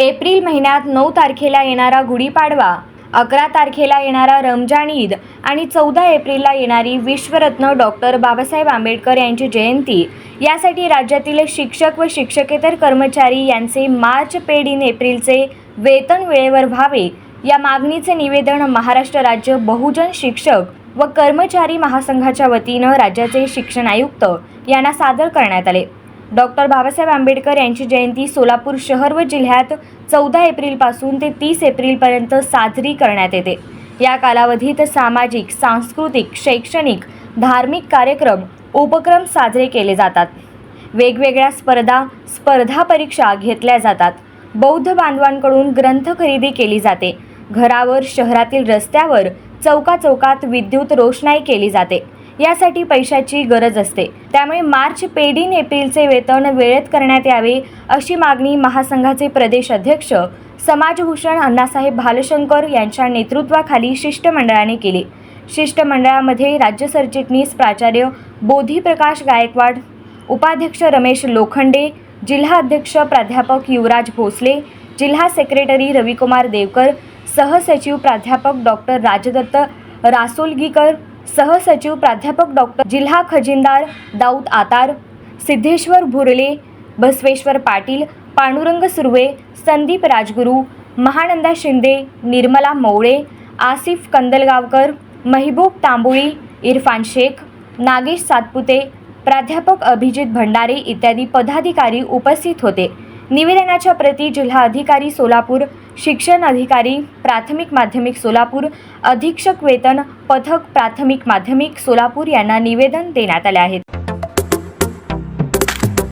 April महिन्यात नऊ तारखेला येणारा गुढीपाडवा अकरा तारखेला येणारा रमजान ईद आणि चौदा एप्रिलला येणारी विश्वरत्न डॉक्टर बाबासाहेब आंबेडकर यांची जयंती. यासाठी राज्यातील शिक्षक व शिक्षकेतर कर्मचारी यांचे मार्च पेड इन एप्रिलचे वेतन वेळेवर व्हावे. या मागणीचे निवेदन महाराष्ट्र राज्य बहुजन शिक्षक व कर्मचारी महासंघाच्या वतीनं राज्याचे शिक्षण आयुक्त यांना सादर करण्यात आले. डॉक्टर बाबासाहेब आंबेडकर यांची जयंती सोलापूर शहर व जिल्ह्यात चौदा एप्रिलपासून ते तीस एप्रिलपर्यंत साजरी करण्यात येते. या कालावधीत सामाजिक सांस्कृतिक शैक्षणिक धार्मिक कार्यक्रम उपक्रम साजरे केले जातात. वेगवेगळ्या स्पर्धा स्पर्धा परीक्षा घेतल्या जातात. बौद्ध बांधवांकडून ग्रंथ खरेदी केली जाते. घरावर शहरातील रस्त्यावर चौका चौकात विद्युत रोषणाई केली जाते. यासाठी पैशाची गरज असते. त्यामुळे मार्च पेड इन एप्रिलचे वेतन वेळेत करण्यात यावे अशी मागणी महासंघाचे प्रदेश अध्यक्ष समाजभूषण अण्णासाहेब भालशंकर यांच्या नेतृत्वाखाली शिष्टमंडळाने केली. शिष्टमंडळामध्ये राज्य सरचिटणीस प्राचार्य बोधीप्रकाश गायकवाड उपाध्यक्ष रमेश लोखंडे जिल्हा अध्यक्ष प्राध्यापक युवराज भोसले जिल्हा सेक्रेटरी रविकुमार देवकर सहसचिव प्राध्यापक डॉक्टर राजदत्त रासोलगीकर सहसचिव प्राध्यापक डॉक्टर जिल्हा खजिनदार दाऊद आतार सिद्धेश्वर भुरले बसवेश्वर पाटील पांडुरंग सुर्वे संदीप राजगुरू महानंदा शिंदे निर्मला मवळे आसिफ कंदलगावकर महिबूब तांबोळी इरफान शेख नागेश सातपुते प्राध्यापक अभिजित भंडारे इत्यादी पदाधिकारी उपस्थित होते. निवेदनाच्या प्रती जिल्हा अधिकारी सोलापूर शिक्षण अधिकारी प्राथमिक माध्यमिक सोलापूर अधीक्षक वेतन पथक प्राथमिक माध्यमिक सोलापूर यांना निवेदन देण्यात आले आहेत.